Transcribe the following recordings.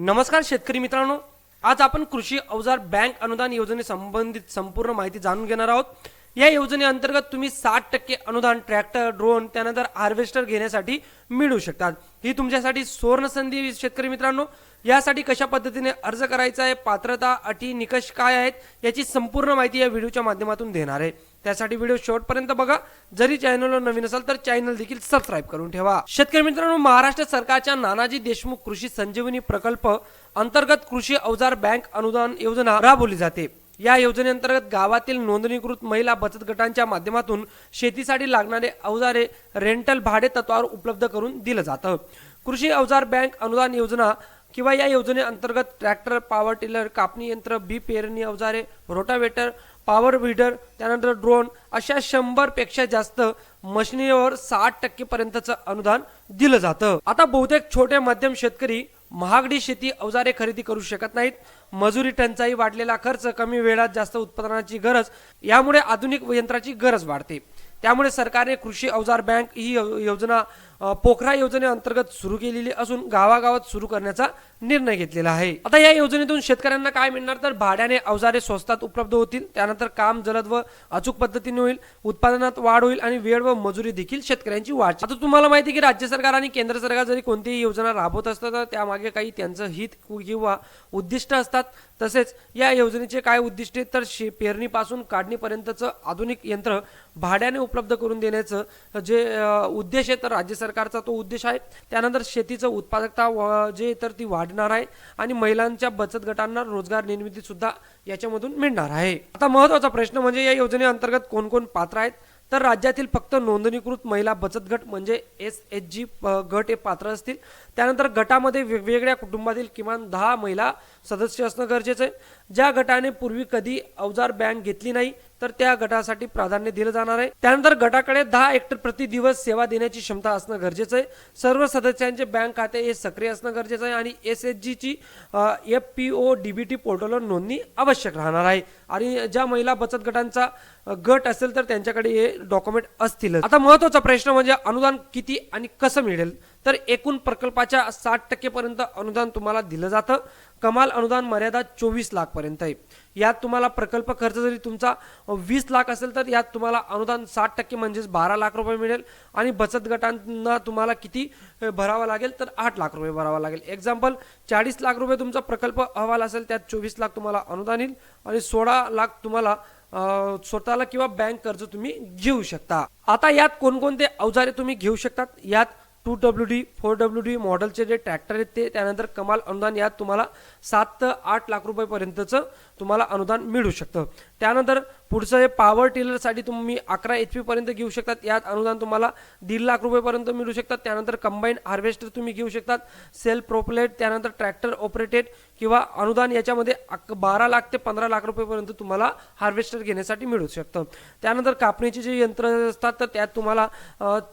नमस्कार शेतकरी मित्रांनो. आज आपण कृषी अवजार बँक अनुदान योजनेसंबंधित संपूर्ण माहिती जाणून घेणार आहोत. या योजनेअंतर्गत तुम्ही साठ टक्के अनुदान ट्रॅक्टर ड्रोन त्यानंतर हार्वेस्टर घेण्यासाठी मिळू शकतात. ही तुमच्यासाठी सुवर्ण संधी शेतकरी मित्रांनो. यासाठी कशा पद्धतीने अर्ज करायचा आहे पात्रता अटी निकष काय आहेत याची संपूर्ण माहिती या व्हिडिओच्या माध्यमातून देणार आहे. त्यासाठी व्हिडिओ शेवटपर्यंत बघा. जरी चॅनलवर नवीन असाल तर चॅनल देखील सबस्क्राईब करून ठेवा. शेतकरी मित्रांनो महाराष्ट्र सरकारच्या नानाजी देशमुख कृषी संजीवनी प्रकल्प अंतर्गत कृषी अवजार बँक अनुदान योजना राबवली जाते. या योजनेअंतर्गत गावातील नोंदणीकृत महिला बचत गटांच्या माध्यमातून शेतीसाठी लागणारे अवजारे रेंटल भाडे तत्वावर उपलब्ध करून दिलं जातं. कृषी अवजार बँक अनुदान योजना किंवा या योजनेअंतर्गत ट्रॅक्टर पॉवर टिलर कापणी यंत्र बी पेरणी अवजारे रोटावेटर पॉवर विडर त्यानंतर ड्रोन अशा शंभरपेक्षा जास्त मशिनीवर साठ टक्के पर्यंतचं अनुदान दिलं जातं. आता बहुतेक छोटे मध्यम शेतकरी महागडी शेती अवजारे खरेदी करू शकत नाहीत. मजुरी टंचाई वाढलेला खर्च कमी वेळात जास्त उत्पादनाची गरज यामुळे आधुनिक यंत्राची गरज वाढते. त्यामुळे सरकारने कृषी अवजार बँक ही यो- योजना पोखरा योजनेअंतर्गत सुरू केलेली असून गावागावात सुरू करण्याचा निर्णय घेतलेला आहे. आता या योजनेतून शेतकऱ्यांना काय मिळणार? तर भाड्याने अवजारे स्वस्तात उपलब्ध होतील. त्यानंतर काम जलद व अचूक पद्धतीने होईल. उत्पादनात वाढ होईल आणि वेळ व मजुरी देखील शेतकऱ्यांची वाढ. आता तुम्हाला माहिती आहे की राज्य सरकार आणि केंद्र सरकार जरी कोणतीही योजना राबवत असतात तर त्यामागे काही त्यांचं हित किंवा उद्दिष्ट असतात. तसेच या योजनेचे काय उद्दिष्टे तर शे पेरणीपासून काढणीपर्यंतचं आधुनिक यंत्र भाड्याने उपलब्ध करून देण्याचं जे उद्देश आहे तर राज्य सरकार सरकारचा तो उद्देश आहे. त्यानंतर शेतीचं उत्पादकता व- जे तर ती वाढणार आहे आणि महिलांच्या बचत गटांना रोजगार निर्मिती सुद्धा याच्यामधून मिळणार आहे. आता महत्त्वाचा प्रश्न म्हणजे या योजनेअंतर्गत कोणकोण पात्र आहेत? तर राज्यातील फक्त नोंदणीकृत महिला बचत गट म्हणजे एस एच जी गट हे पात्र असतील. त्यानंतर गटामध्ये वेगवेगळ्या कुटुंबातील किमान दहा महिला सदस्य असणं गरजेचं आहे. ज्या गटाने पूर्वी कधी अवजार बँक घेतली नाही तर त्या गटासाठी प्राधान्य दिलं जाणार आहे. त्यानंतर गटाकडे दहा हेक्टर प्रति दिवस सेवा देण्याची क्षमता असणं गरजेचं आहे. सर्व सदस्यांचे बँक खाते हे सक्रिय असणं गरजेचं आहे आणि एस एच जीची F P O D B T पोर्टलवर नोंदणी आवश्यक राहणार आहे. आणि ज्या महिला बचत गटांचा गट असेल तर त्यांच्याकडे हे डॉक्युमेंट असतील आता महत्त्वाचा प्रश्न म्हणजे अनुदान किती आणि कसं मिळेल? तर एकूण प्रकल्पाच्या साठ टक्केपर्यंत अनुदान तुम्हाला दिलं जातं. कमाल अनुदान मर्यादा चोवीस लाखपर्यंत आहे. यात तुम्हाला प्रकल्प खर्च जरी तुमचा वीस लाख असेल तर यात तुम्हाला अनुदान साठ टक्के म्हणजेच बारा लाख रुपये मिळेल. आणि बचत गटांना तुम्हाला किती भरावं भरावा लागेल तर आठ लाख रुपये भरावा लागेल. एक्झाम्पल चाळीस लाख रुपये तुमचा प्रकल्प अहवाल असेल त्यात चोवीस लाख तुम्हाला अनुदान येईल. आणि सोळा लाख तुम्हाला स्वतःला किंवा बँक कर्ज तुम्ही घेऊ शकता. आता यात कोणकोणते अवजारे तुम्ही घेऊ शकतात? यात two W D four W D मॉडेलचे जे ट्रॅक्टर आहेत ते त्यानंतर कमाल अनुदान यात तुम्हाला सात ते आठ लाख रुपयेपर्यंतचं तुम्हाला अनुदान मिळू शकतं. त्यानंतर पुढचं हे पॉवर टिलरसाठी तुम्ही अकरा एच पीपर्यंत घेऊ शकतात. यात अनुदान तुम्हाला दीड लाख रुपयेपर्यंत मिळू शकतात. त्यानंतर कंबाईन हार्वेस्टर तुम्ही घेऊ शकतात. सेल प्रोपलेट त्यानंतर ट्रॅक्टर ऑपरेटेड किंवा अनुदान याच्यामध्ये अक- बारा लाख ते पंधरा लाख रुपयेपर्यंत तुम्हाला हार्वेस्टर घेण्यासाठी मिळू शकतं. त्यानंतर कापणीचे जे यंत्र असतात तर त्यात तुम्हाला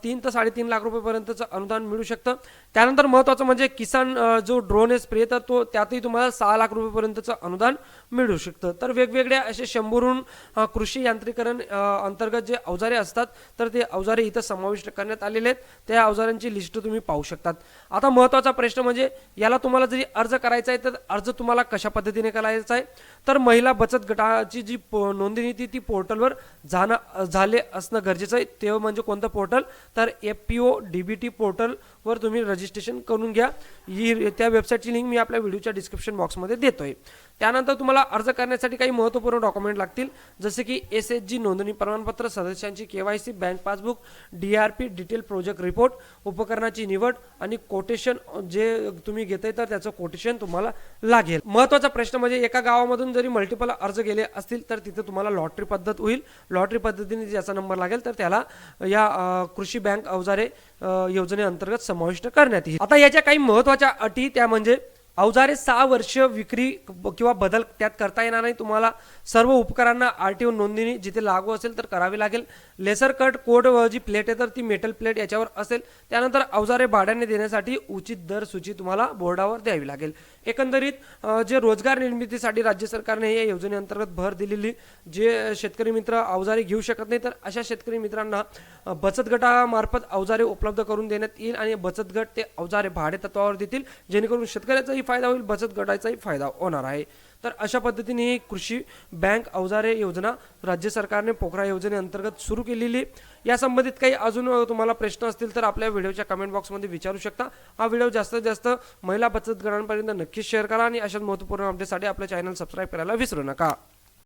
तीन ते साडेतीन लाख रुपयेपर्यंतचं अनुदान मिळू शकतं. त्यानंतर महत्त्वाचं म्हणजे किसान जो ड्रोन आहे स्प्रे तर तो त्यातही तुम्हाला सहा लाख रुपयेपर्यंतचं अनुदान मिळू शकतं. तर वेगवेगळ्या असे शंभर अ, कृषी यांत्रिकरण अंतर्गत जे अवजारे असतात तर ते अवजारे इथं समाविष्ट करण्यात आलेले आहेत. त्या अवजारांची लिस्ट तुम्ही पाहू शकतात. आता महत्त्वाचा प्रश्न म्हणजे याला तुम्हाला जरी अर्ज करायचा आहे तर अर्ज तुम्हाला कशा पद्धतीने करायचा आहे? तर महिला बचत गटाची जी पो- नोंदणी ती ती पोर्टलवर जाणं झाले असणं गरजेचं आहे. ते म्हणजे कोणतं पोर्टल? तर F P O D B T portal वर तुम्ही रजिस्ट्रेशन करून घ्या. ही त्या वेबसाईटची लिंक मी आपल्या व्हिडिओच्या डिस्क्रिप्शन बॉक्समध्ये देतो आहे त्यानंतर तुम्हाला अर्ज करण्यासाठी काही महत्त्वपूर्ण डॉक्युमेंट लागतील. जसे की एस एच जी नोंदणी प्रमाणपत्र सदस्यांची K Y C bank passbook D R P detail project report उपकरणाची निवड आणि कोटेशन जे तुम्ही घेताय तर त्याचं कोटेशन तुम्हाला लागेल. महत्त्वाचा प्रश्न म्हणजे एका गावामधून जरी मल्टिपल अर्ज गेले असतील तर तिथे तुम्हाला लॉटरी पद्धत होईल. लॉटरी पद्धतीने ज्याचा नंबर लागेल तर त्याला या कृषी बँक अवजारे योजनेअंतर्गत समाविष्ट करण्यात येईल. आता याच्या काही महत्त्वाच्या अटी त्या म्हणजे अवजारे सहा वर्ष विक्री किंवा बदल त्यात करता येणार नाही. तुम्हाला सर्व उपकरणांना आर टी ओ नोंदणी जिथे लागू असेल तर करावी लागेल. लेसर कट कोड जी प्लेट आहे तर ती मेटल प्लेट याच्यावर असेल. त्यानंतर अवजारे भाड्याने देण्यासाठी उचित दर सूची तुम्हाला बोर्डावर द्यावी लागेल. एकंदरीत जे रोजगार निर्मितीसाठी राज्य सरकारने या योजनेअंतर्गत भर दिलेली जे शेतकरी मित्र अवजारे घेऊ शकत नाही तर अशा शेतकरी मित्रांना बचत गटामार्फत अवजारे उपलब्ध करून देण्यात येईल आणि बचत गट ते अवजारे भाडे तत्वावर देतील. जेणेकरून शेतकऱ्याचाही फायदा होईल बचत गटाचाही फायदा होणार आहे. तर अशा पद्धतीने ही कृषी बँक अवजारे योजना राज्य सरकारने पोखरा योजनेअंतर्गत सुरू केलेली आहे. या संबंधित काही अजून तुम्हाला प्रश्न असतील तर आपल्या व्हिडिओच्या कमेंट बॉक्समध्ये विचारू शकता. हा व्हिडिओ जास्तीत जास्त महिला बचत गटांपर्यंत नक्कीच शेअर करा आणि अशाच महत्त्वपूर्ण अपडेटसाठी आपलं चॅनल सबस्क्राईब करायला विसरू नका.